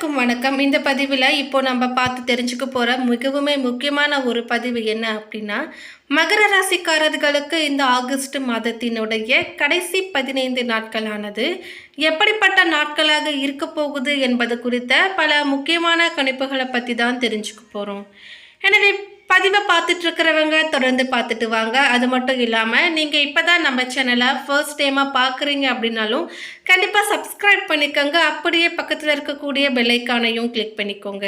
அனைவருக்கும் வணக்கம். இந்த பதிவில் இப்போ நம்ம பார்த்து தெரிஞ்சுக்க போகிற மிகவுமே முக்கியமான ஒரு பதிவு என்ன அப்படின்னா மகர ராசிக்காரர்களுக்கு இந்த ஆகஸ்ட் மாதத்தினுடைய கடைசி பதினைந்து நாட்களானது. எப்படிப்பட்ட நாட்களாக இருக்க போகுது என்பது குறித்த பல முக்கியமான கணிப்புகளை பற்றி தான் தெரிஞ்சுக்க போகிறோம் எனவே பதிவை பார்த்துட்டு இருக்கிறவங்க தொடர்ந்து பார்த்துட்டு வாங்க. அது மட்டும் இல்லாமல் நீங்கள் இப்போ தான் நம்ம சேனலை ஃபர்ஸ்ட் டைமாக பார்க்குறீங்க அப்படின்னாலும் கண்டிப்பாக சப்ஸ்கிரைப் பண்ணிக்கோங்க. அப்படியே பக்கத்தில் இருக்கக்கூடிய பெல்லைக்கானையும் கிளிக் பண்ணிக்கோங்க.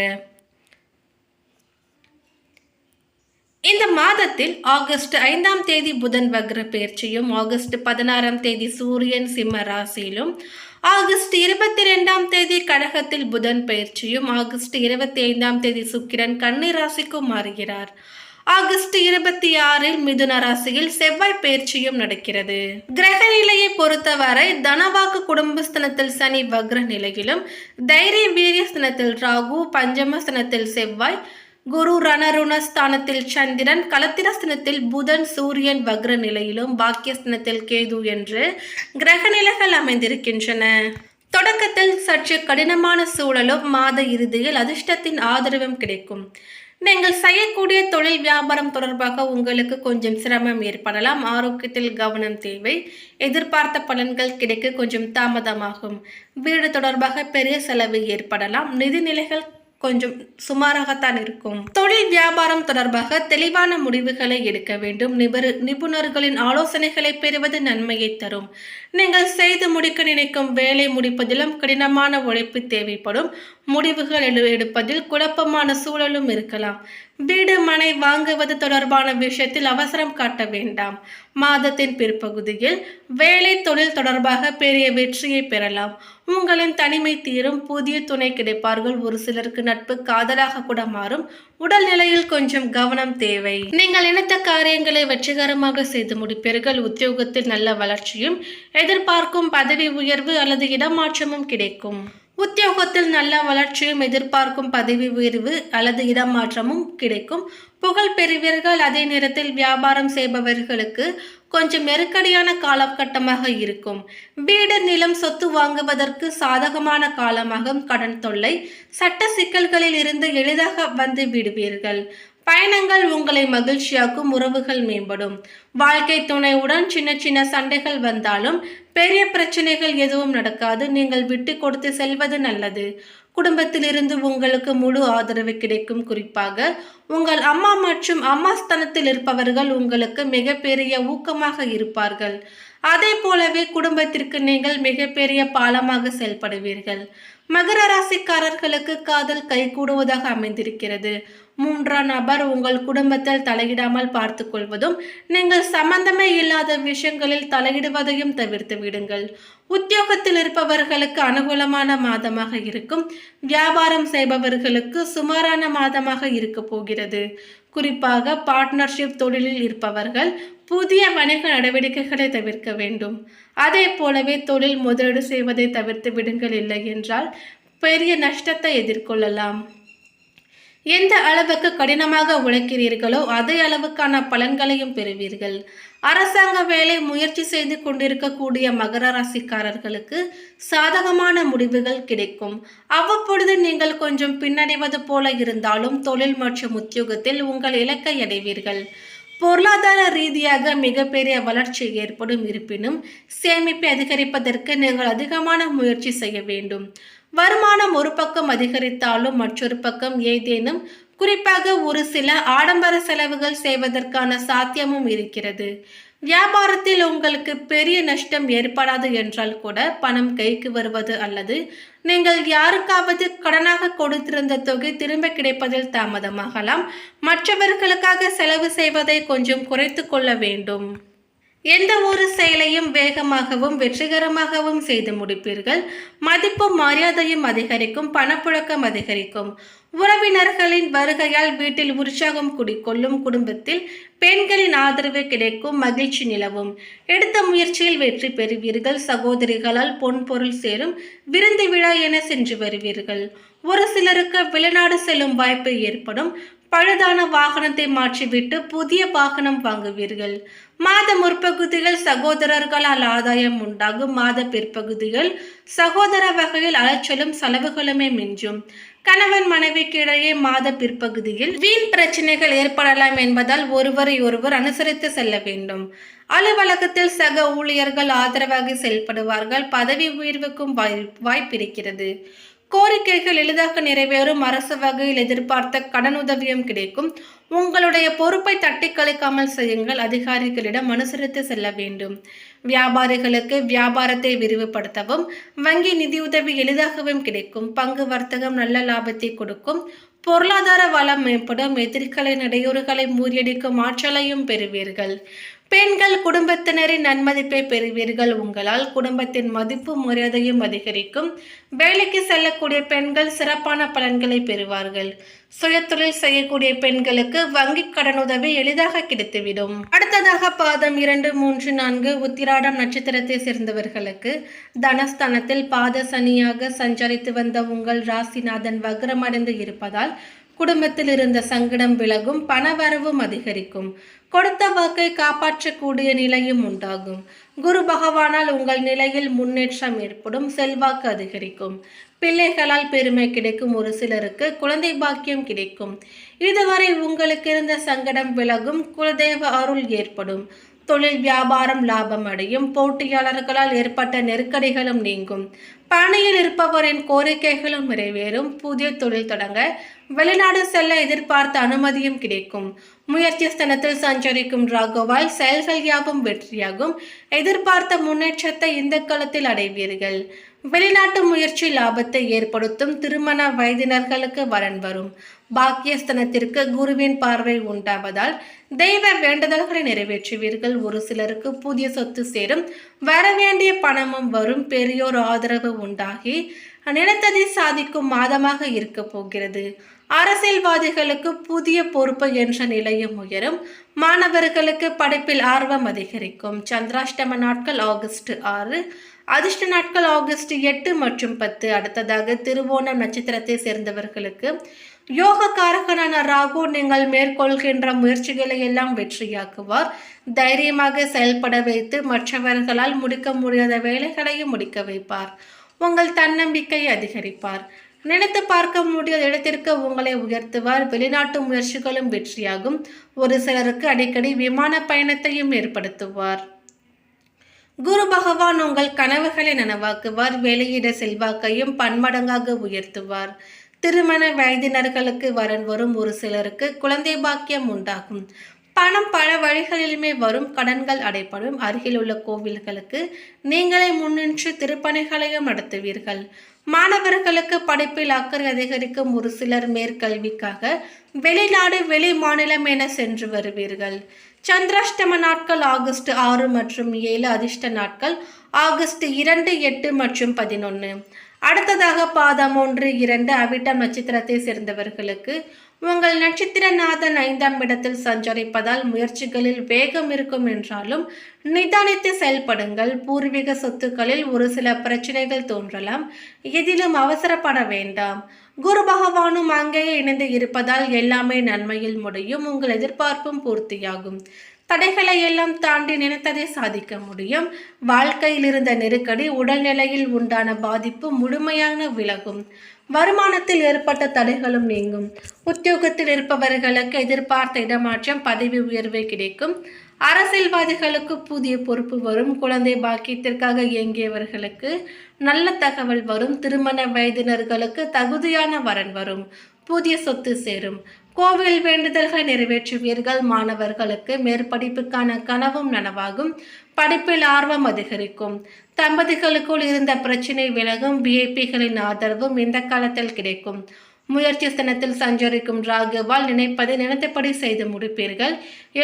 இந்த மாதத்தில் ஆகஸ்ட் ஐந்தாம் தேதி புதன் வக்ர பயிற்சியும் ஆகஸ்ட் பதினாறாம் தேதி சூரியன் சிம்ம ராசியிலும் ஆகஸ்ட் இருபத்தி ரெண்டாம் தேதி கடகத்தில் புதன் பயிற்சியும் ஆகஸ்ட் இருபத்தி ஐந்தாம் தேதி சுக்கிரன் கன்னி ராசிக்கும் மாறுகிறார். ஆகஸ்ட் இருபத்தி ஆறில் மிதுன ராசியில் செவ்வாய் பயிற்சியும் நடக்கிறது. கிரக நிலையை பொறுத்தவரை தனவாக்கு குடும்பஸ்தனத்தில் சனி வக்ர நிலையிலும் தைரிய வீரியஸ்தனத்தில் ராகு பஞ்சமஸ்தனத்தில் செவ்வாய் குரு ரணருண ஸ்தானத்தில் சந்திரன் கலத்திரஸ்தனத்தில் புதன் சூரியன் வக்ர நிலையிலும் பாக்கியஸ்தனத்தில் கேது என்று கிரக நிலைகள் அமைந்திருக்கின்றன. தொடக்கத்தில் சற்று கடினமான சூழலும் மாத இறுதியில் அதிர்ஷ்டத்தின் ஆதரவும் கிடைக்கும். நீங்கள் செய்யக்கூடிய தொழில் வியாபாரம் தொடர்பாக உங்களுக்கு கொஞ்சம் சிரமம் ஏற்படலாம். ஆரோக்கியத்தில் கவனம் தேவை. எதிர்பார்த்த பலன்கள் கிடைக்க கொஞ்சம் தாமதமாகும். வீடு தொடர்பாக பெரிய செலவு ஏற்படலாம். நிதிநிலைகள் கொஞ்சம் சுமாராகத்தான் இருக்கும். தொழில் வியாபாரம் தொடர்பாக தெளிவான முடிவுகளை எடுக்க வேண்டும். நிபுணர்களின் ஆலோசனைகளை பெறுவது நன்மையை தரும். நீங்கள் செய்து முடிக்க நினைக்கும் வேலை முடிப்பதிலும் கடினமான உழைப்பு தேவைப்படும். முடிவுகள் எடு எடுப்பதில் குழப்பமான சூழலும் இருக்கலாம். வீடு மனை வாங்குவது தொடர்பான விஷயத்தில் அவசரம் காட்ட வேண்டாம். மாதத்தின் பிற்பகுதியில் வேலை தொழில் தொடர்பாக பெரிய வெற்றியை பெறலாம். உங்களின் தனிமை தீரும் புதிய துணை கிடைப்பார்கள். ஒரு சிலருக்கு நட்பு காதலாக கூட மாறும். உடல் நிலையில் கொஞ்சம் கவனம் தேவை. நீங்கள் நினைத்த காரியங்களை வெற்றிகரமாக செய்து முடிப்பீர்கள். உத்தியோகத்தில் நல்ல வளர்ச்சியும் எதிர்பார்க்கும் பதவி உயர்வு அல்லது இடமாற்றமும் கிடைக்கும். உத்தியோகத்தில் நல்ல வளர்ச்சியும் எதிர்பார்க்கும் பதவி உயர்வு அல்லது இடமாற்றமும் கிடைக்கும். புகழ் பெறுவீர்கள். அதே நேரத்தில் வியாபாரம் செய்பவர்களுக்கு கொஞ்சம் நெருக்கடியான காலகட்டமாக இருக்கும். வீடு நிலம் சொத்து வாங்குவதற்கு சாதகமான காலமாகும் கடன் தொல்லை. சட்ட சிக்கல்களில் இருந்து எளிதாக வந்து விடுவீர்கள். பயணங்கள் உங்களை மகிழ்ச்சியாக்கும் உறவுகள் மேம்படும். வாழ்க்கை துணையுடன் சின்ன சின்ன சண்டைகள் வந்தாலும் பெரிய பிரச்சனைகள் எதுவும் நடக்காது. நீங்கள் விட்டு கொடுத்து செல்வது நல்லது. குடும்பத்திலிருந்து உங்களுக்கு முழு ஆதரவு கிடைக்கும். குறிப்பாக உங்கள் அம்மா மற்றும் அம்மா ஸ்தானத்தில் இருப்பவர்கள் உங்களுக்கு மிகப்பெரிய ஊக்கமாக இருப்பார்கள். அதே போலவே குடும்பத்திற்கு நீங்கள் மிகப்பெரிய பாலமாக செயல்படுவீர்கள். மகர ராசிக்காரர்களுக்கு காதல் கைகூடுவதாக அமைந்திருக்கிறது. மூன்றாம் நபர் உங்கள் குடும்பத்தில் தலையிடாமல் பார்த்து கொள்வதும் நீங்கள் சம்பந்தமே இல்லாத விஷயங்களில் தலையிடுவதையும் தவிர்த்து விடுங்கள். உத்தியோகத்தில் இருப்பவர்களுக்கு அனுகூலமான மாதமாக இருக்கும். வியாபாரம் செய்பவர்களுக்கு சுமாரான மாதமாக இருக்க போகிறது. குறிப்பாக பார்ட்னர்ஷிப் தொழிலில் இருப்பவர்கள் புதிய வணிக நடவடிக்கைகளை தவிர்க்க வேண்டும். அதே போலவே தொழில் முதலீடு செய்வதை தவிர்த்து விடுங்கள் இல்லை என்றால் பெரிய நஷ்டத்தை எதிர்கொள்ளலாம். எந்த அளவுக்கு கடினமாக உழைக்கிறீர்களோ அதே அளவுக்கான பலன்களையும் பெறுவீர்கள். அரசாங்க வேலை முயற்சி செய்து கொண்டிருக்கக்கூடிய மகர ராசிக்காரர்களுக்கு சாதகமான முடிவுகள் கிடைக்கும். அவ்வப்பொழுது நீங்கள் கொஞ்சம் பின்னடைவது போல இருந்தாலும் தொழில் மற்றும் உத்தியோகத்தில் உங்கள் இலக்கை அடைவீர்கள். பொருளாதார ரீதியாக மிகப்பெரிய வளர்ச்சி ஏற்படும் இருப்பினும் சேமிப்பை அதிகரிப்பதற்கு நீங்கள் அதிகமான முயற்சி செய்ய வேண்டும். வருமானம் ஒரு பக்கம் அதிகரித்தாலும் மற்றொரு பக்கம் ஏதேனும் குறிப்பாக ஒரு சில ஆடம்பர செலவுகள் செய்வதற்கான சாத்தியமும் இருக்கிறது. வியாபாரத்தில் உங்களுக்கு பெரிய நஷ்டம் ஏற்படாது என்றால் கூட பணம் கைக்கு வருவது அல்லது நீங்கள் யாருக்காவது கடனாக கொடுத்திருந்த தொகை திரும்ப கிடைப்பதில் தாமதமாகலாம். மற்றவர்களுக்காக செலவு செய்வதை கொஞ்சம் குறைத்து கொள்ள வேண்டும். எந்த ஒரு செயலையும் வேகமாகவும் வெற்றிகரமாகவும் செய்து முடிப்பீர்கள். மதிப்பும் மரியாதையும் அதிகரிக்கும் பணப்புழக்கம் அதிகரிக்கும். உறவினர்களின் வருகையால் வீட்டில் உற்சாகம் குடிக்கொள்ளும் குடும்பத்தில் பெண்களின் ஆதரவு கிடைக்கும் மகிழ்ச்சி நிலவும். எடுத்த முயற்சியில் வெற்றி பெறுவீர்கள். சகோதரிகளால் பொன் பொருள் சேரும் விருந்து விழா என சென்று வருவீர்கள். ஒரு சிலருக்கு வெளிநாடு செல்லும் வாய்ப்பு ஏற்படும். பழுதான வாகனத்தை மாற்றிவிட்டு புதிய வாகனம் வாங்குவீர்கள். மாத முற்பகுதிகள் சகோதரர்களால் ஆதாயம் உண்டாகும். மாத பிற்பகுதிகள் சகோதர வகையில் அலைச்சலும் செலவுகளுமே மிஞ்சும். கணவன் மனைவிக்கு இடையே மாத பிற்பகுதியில் வீண் பிரச்சனைகள் ஏற்படலாம் என்பதால் ஒருவரை ஒருவர் அனுசரித்து செல்ல வேண்டும். அலுவலகத்தில் சக ஊழியர்கள் ஆதரவாக செயல்படுவார்கள். பதவி உயர்வுக்கும் வாய் வாய்ப்பிருக்கிறது. கோரிக்கைகள் எளிதாக நிறைவேறும். அரசு வகையில் எதிர்பார்த்த கடனுதவியும் கிடைக்கும். உங்களுடைய பொறுப்பை தட்டி கழிக்காமல் செய்யுங்கள். அதிகாரிகளிடம் அனுசரித்து செல்ல வேண்டும். வியாபாரிகளுக்கு வியாபாரத்தை விரிவுபடுத்தவும் வங்கி நிதியுதவி எளிதாகவும் கிடைக்கும். பங்கு வர்த்தகம் நல்ல லாபத்தை கொடுக்கும். பொருளாதார வளம் மேம்படும். எதிர்களின் இடையூறுகளை முறியடிக்கும் ஆற்றலையும் பெறுவீர்கள். பெண்கள் குடும்பத்தினரின் நன்மதிப்பை பெறுவீர்கள். உங்களால் குடும்பத்தின் மதிப்பு மரியாதையும் அதிகரிக்கும். வேலைக்கு செல்லக்கூடிய பெண்கள் சிறப்பான பலன்களை பெறுவார்கள். சுயதொழில் செய்யக்கூடிய பெண்களுக்கு வங்கி கடனுதவி எளிதாக கிடைத்துவிடும். அடுத்ததாக பாதம் இரண்டு மூன்று நான்கு உத்திராடம் நட்சத்திரத்தை சேர்ந்தவர்களுக்கு தனஸ்தானத்தில் பாத சனியாக சஞ்சரித்து வந்த உங்கள் ராசிநாதன் வக்ரமடைந்து இருப்பதால் குடும்பத்தில் இருந்த சங்கடம் விலகும் பணவரவும் அதிகரிக்கும். கொடுத்த வாக்கை காப்பாற்றக்கூடிய நிலையும் உண்டாகும். குரு பகவானால் உங்கள் நிலையில் முன்னேற்றம் ஏற்படும் செல்வாக்கு அதிகரிக்கும். பிள்ளைகளால் பெருமை கிடைக்கும் ஒரு சிலருக்கு குழந்தை பாக்கியம் கிடைக்கும். இதுவரை உங்களுக்கு இருந்த சங்கடம் விலகும் குலதெய்வ அருள் ஏற்படும். தொழில் வியாபாரம் லாபம் அடையும் போட்டியாளர்களால் ஏற்பட்ட நெருக்கடிகளும் நீங்கும். பணியில் இருப்பவரின் கோரிக்கைகளும் நிறைவேறும் புதிய தொழில் தொடங்க வெளிநாடு செல்ல எதிர்பார்த்த அனுமதியும் கிடைக்கும். முயற்சி ஸ்தனத்தில் சஞ்சரிக்கும் ராகுவால் செயல்கள் யாவும் வெற்றியாகும். எதிர்பார்த்த முன்னேற்றத்தை இந்த காலத்தில் அடைவீர்கள். வெளிநாட்டு முயற்சி லாபத்தை ஏற்படுத்தும் திருமண வயதினர்களுக்கு வரன் வரும். பாக்கியஸ்தனத்திற்கு குருவின் பார்வை உண்டாவதால் தெய்வ வேண்டுதல்களை நிறைவேற்றுவீர்கள். ஒரு சிலருக்கு புதிய சொத்து சேரும். வரவேண்டிய பணமும் வரும். பெரியோர் ஆதரவு உண்டாகி நினைத்ததை சாதிக்கும் மாதமாக இருக்க போகிறது. அரசியல்வாதிகளுக்கு புதிய பொறுப்பு என்ற நிலையும் உயரும். மாணவர்களுக்கு படிப்பில் ஆர்வம் அதிகரிக்கும். சந்திராஷ்டம நாட்கள் ஆகஸ்ட் ஆறு அதிர்ஷ்ட நாட்கள் ஆகஸ்ட் எட்டு மற்றும் பத்து. அடுத்ததாக திருவோணம் நட்சத்திரத்தை சேர்ந்தவர்களுக்கு யோக காரகனான ராகு நீங்கள் மேற்கொள்கின்ற முயற்சிகளை எல்லாம் வெற்றியாக்குவார். தைரியமாக செயல்பட வைத்து மற்றவர்களால் முடிக்க முடியாத வேலைகளையும் முடிக்க வைப்பார். உங்கள் தன்னம்பிக்கை அதிகரிப்பார். நினைத்து பார்க்க முடியாத இடத்திற்கு உங்களை உயர்த்துவார். வெளிநாட்டு முயற்சிகளும் வெற்றியாகும். ஒரு சிலருக்கு அடிக்கடி விமான பயணத்தையும் ஏற்படுத்துவார். குரு பகவான் உங்கள் கனவுகளை நனவாக்குவார். வெளியிட செல்வாக்கையும் பன்மடங்காக உயர்த்துவார். திருமண வயதினர்களுக்கு வரன் வரும் ஒரு சிலருக்கு குழந்தை பாக்கியம் உண்டாகும். பணம் பல வழிகளிலுமே வரும் கடன்கள் அடைப்படும் அருகில் உள்ள கோவில்களுக்கு நீங்களே முன்னின்று திருப்பணிகளையும் நடத்துவீர்கள். மாணவர்களுக்கு படிப்பில் அக்கறை அதிகரிக்கும் ஒரு சிலர் மேற்கல்விக்காக வெளிநாடு வெளி மாநிலம் என சென்று வருவீர்கள். சந்திராஷ்டம நாட்கள் ஆகஸ்ட் ஆறு மற்றும் ஏழு அதிர்ஷ்ட நாட்கள் ஆகஸ்ட் இரண்டு எட்டு மற்றும் பதினொன்று அடுத்ததாக பாதம் ஒன்று இரண்டு அவிட்டம் நட்சத்திரத்தை சேர்ந்தவர்களுக்கு உங்கள் நட்சத்திரநாதன் ஐந்தாம் இடத்தில் சஞ்சரிப்பதால் முயற்சிகளில் வேகம் இருக்கும் என்றாலும் நிதானித்து செயல்படுங்கள். பூர்வீக சொத்துக்களில் ஒரு சில பிரச்சனைகள் தோன்றலாம். எதிலும் அவசரப்பட வேண்டாம். குரு பகவானும் அங்கேயே இணைந்து இருப்பதால் எல்லாமே நன்மையில் முடியும். உங்கள் எதிர்பார்ப்பும் பூர்த்தியாகும். தடைகளை எல்லாம் தாண்டி நினைத்ததை சாதிக்க முடியும். வாழ்க்கையில் இருந்த நெருக்கடி உடல்நிலையில் உண்டான பாதிப்பு முழுமையான விலகும். வருமானத்தில் ஏற்பட்ட தடைகளும் நீங்கும். உத்தியோகத்தில் இருப்பவர்களுக்கு எதிர்பார்த்த இடமாற்றம் பதவி உயர்வு கிடைக்கும். அரசியல்வாதிகளுக்கு புதிய பொறுப்பு வரும். குழந்தை பாக்கியத்திற்காக இயங்கியவர்களுக்கு நல்ல தகவல் வரும். திருமண வயதினர்களுக்கு தகுதியான வரன் வரும். புதிய சொத்து சேரும். கோவில் வேண்டுதல்களை நிறைவேற்றுவீர்கள். மாணவர்களுக்கு மேற்படிப்புக்கான கனவும் நனவாகும். படிப்பில் ஆர்வம் அதிகரிக்கும். தம்பதிகளுக்குள் இருந்த பிரச்சினை விலகும். விஐபிகளின் ஆதரவும் இந்த காலத்தில் கிடைக்கும். முயற்சி ஸ்தனத்தில் சஞ்சரிக்கும் ராகுவால் நினைப்பதை நினைத்தபடி செய்து முடிப்பீர்கள்.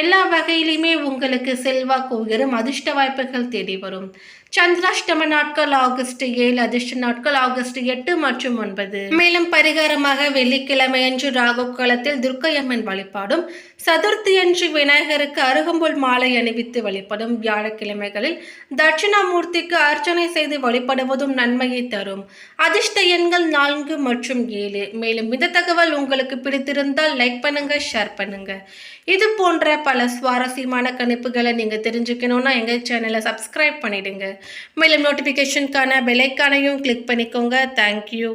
எல்லா வகையிலுமே உங்களுக்கு செல்வாக்கு உயரும் அதிர்ஷ்ட வாய்ப்புகள் தேடி வரும். சந்திராஷ்டம நாட்கள் ஆகஸ்ட் ஏழு அதிர்ஷ்ட நாட்கள் ஆகஸ்ட் எட்டு மற்றும் ஒன்பது. மேலும் பரிகாரமாக வெள்ளிக்கிழமையன்று ராகு காலத்தில் துர்க்கையம்மன் வழிபாடும் சதுர்த்தி அன்று விநாயகருக்கு அருகம்புல் மாலை அணிவித்து வழிபடும் வியாழக்கிழமைகளில் தட்சிணாமூர்த்திக்கு அர்ச்சனை செய்து வழிபடுவதும் நன்மையை தரும். அதிர்ஷ்ட எண்கள் நான்கு மற்றும் ஏழு. மேலும் இந்த தகவல் உங்களுக்கு பிடித்திருந்தால் லைக் பண்ணுங்க ஷேர் பண்ணுங்க. இது போன்ற பல சுவாரஸ்யமான கணிப்புகளை நீங்கள் தெரிஞ்சுக்கணும்னா எங்கள் சேனலை சப்ஸ்கிரைப் பண்ணிடுங்க. மேலும் நோட்டிஃபிகேஷனுக்கான பெலைக்கானையும் கிளிக் பண்ணிக்கோங்க. தேங்க்யூ